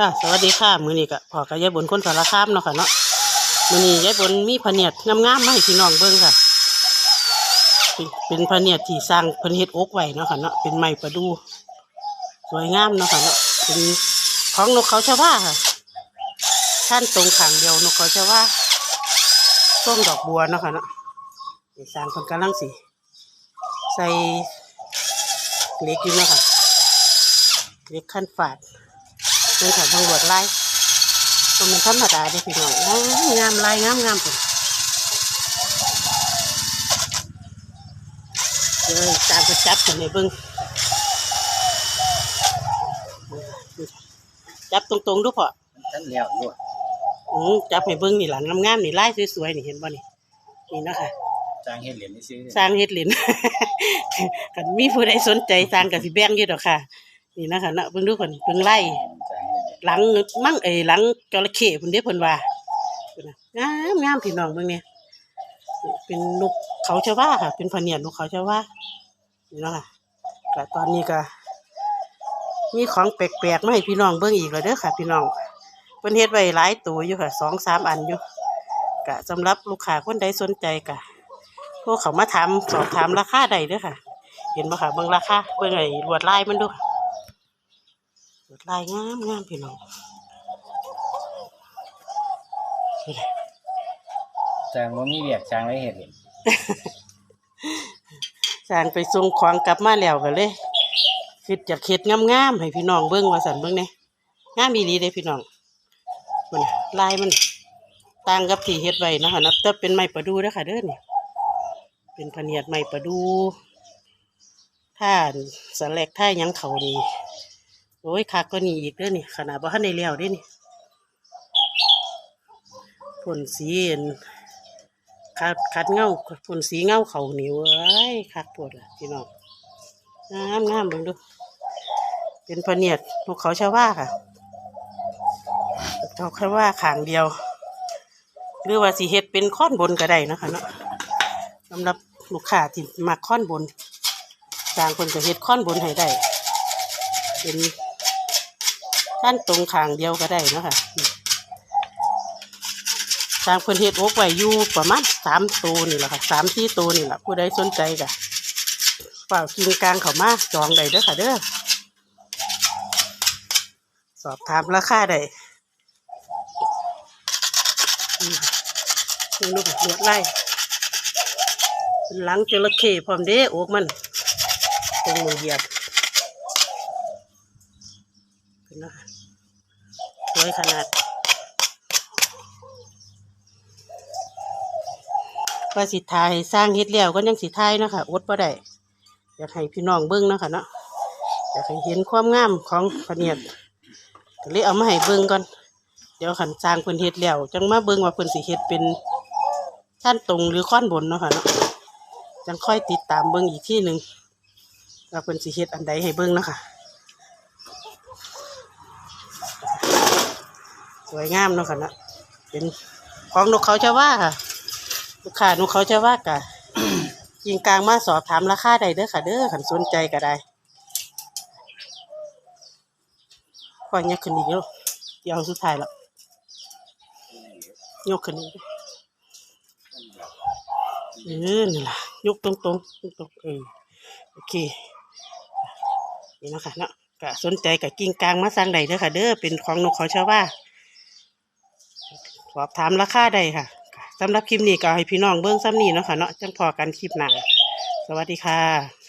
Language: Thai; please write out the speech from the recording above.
ค่ะ สวัสดีค่ะมือนี้ก็พอกับยายบนคนสารคามเนาะค่ะเนาะมือนี้ยายบนมีพเนียดงามๆมาให้พี่น้องเบิ่งค่ะ เป็นเป็นพเนียดที่สร้างเพิ่นเฮ็ดอกไว้เนาะค่ะเนาะเป็นไม้ประดูสวยงามเนาะค่ะเนาะเป็นของนกเขาชว่าค่ะท่านตรงขางเดียวนกเขาชว่าส้มดอกบัวเนาะค่ะเนาะสร้างเพิ่นกำลังสิใส่เล็กอยู่เนาะค่ะเล็กขั้นฝาด นี่ค่ะตำรวจไล่ก็มันธรรมดาเด้อพี่น้องงามงามลายงามงามผมเดี๋ยวตามไปจับกันในเบิ้งจับตรงๆดูพอท่านเลี้ยวอยู่อือจับให้เบิ้งนี่หลังงามๆนี่ลายสวยๆนี่เห็นบ่นี่นี่เนาะค่ะจางเฮ็ดเหรียญนี่ซื้อสร้างเฮ็ดหลินกันมีผู้ใดสนใจสร้างกับสิแบ่งอยู่ดอกค่ะ นี่นะคะเนาะเบิ่งดูเพิ่นเบิ่งไล่จางเฮ็ดเหลังมั่งเอ้หลังจระเข้พิ่นเด้เพิ่นว่าเพิ่นน่ะงามงามพี่น้องเบิ่งเนี่ยเป็นนกเขาชะว่าค่ะ เป็นพะเนียดนกเขาชะว่านี่นะค่ะก็ตอนนี้ก็ มีของแปลกๆมาให้พี่น้องเบิ่งอีกแล้วเด้อค่ะ พี่น้องเพิ่นเฮ็ดไว้หลายตัวอยู่ค่ะสองสามอันอยู่ก็สำหรับลูกค้าคนใดสนใจก็โทรเขามาถามสอบถามราคาใดเด้อค่ะ เห็นบ่ค่ะเบิ่งราคาเบิ่งไอ้ลวดลายมันดูค่ะ ดลายงามงามพี่น้องจางว่ามีเวียกจางไว้เฮ็ดเหรียญสร้างไปส่งของกลับมาแล้วก็เลยคิดจะเฮ็ดงามๆให้พี่น้องเบิ่งว่าสั่นเบิ่งแหน่งามอีหลีเด้พี่น้องมันน่ะลายมันต่างกับที่เฮ็ดไว้เนาะคะนับแต่เป็นไม้ประดูเด้อค่ะเด้อนี่เป็นพะเนียดไม้ประดูถ้าสแลกถ้าหยังเขานี่ โอ้ยคักก็นี่อีกเด้อนี่ขนาดบ่ทันได้แล้ยวเด้นี่พ่นสีคัดคัดเงาพ่นสีเงาเขาเหนียวเอ้ยคักปวดละพี่น้องงามงามเบิ่งดู เป็นพะเนียดนกเขาชาวว่าค่ะเขาแค่ว่าขางเดียว หรือว่าสีเฮ็ดเป็นค้อนบนก็ได้นะคะเนาะสำหรับลูกค้าที่มักค้อนบนจางคนก็เฮ็ดค้อนบนให้ได้เป็น ท่านตรงขางเดียวก็ได้เนาะค่ะทางเพิ่นเฮ็ดอกไว้อยู่ประมาณสามตัวนี่แหละค่ะสามสี่ตัวนี่แหละผู้ใดสนใจก็เปล่ากินกลางเขามาจองได้เด้อค่ะเด้อสอบถามราคาได้นี่ลูกเลือดไล่หลังจระเข้พร้อมเด้อกมันตรงมือเหยียบ เป็นนะค่ะสวยขนาดว่าสิทายสร้างเฮ็ดแล้วก็ยังสิทายเนาะคะอดบ่ได้อยากให้พี่น้องเบิ่งเนาะค่ะเนาะอยากให้เห็นความงามของพเนียดก็เลยเอามาให้เบิ่งก่อน เดี๋ยวขันสร้างเพิ่นเฮ็ดแล้วจังมาเบิ่งว่าเพิ่นสิเฮ็ดเป็นท่านตรงหรือค้อนบนเนาะค่ะเนาะจังค่อยติดตามเบิ่งอีกที่หนึ่งว่าเพิ่นสิเฮ็ดอันใดให้เบิ่งเนาะค่ะ สวยงามเนาะค่ะเนาะเป็นของนกเขาชาว่าค่ะลูกค้านูเขาจะว่ากะยิงกลางมาสอบถามราคาใดเด้อค่ะเด้อขันสนใจก็ได้พอเนี้ยขึ้นอีกแล้วเดี๋ยวสุดท้ายแล้วยกขึ้นอีกเออนี่ล่ะยกตรงตรงตรงเออโอเคนี่นะคะเนาะก็สนใจกับกิ่งกลางมาสั่งใดเด้อค่ะเด้อเป็นของนกเขาชาวว่า สอบถามราคาใดค่ะสำหรับคลิปนี้ก็ให้พี่น้องเบิ้งซ้ำนี้เนาะค่ะเนาะจังพอกันคลิปหน้าสวัสดีค่ะ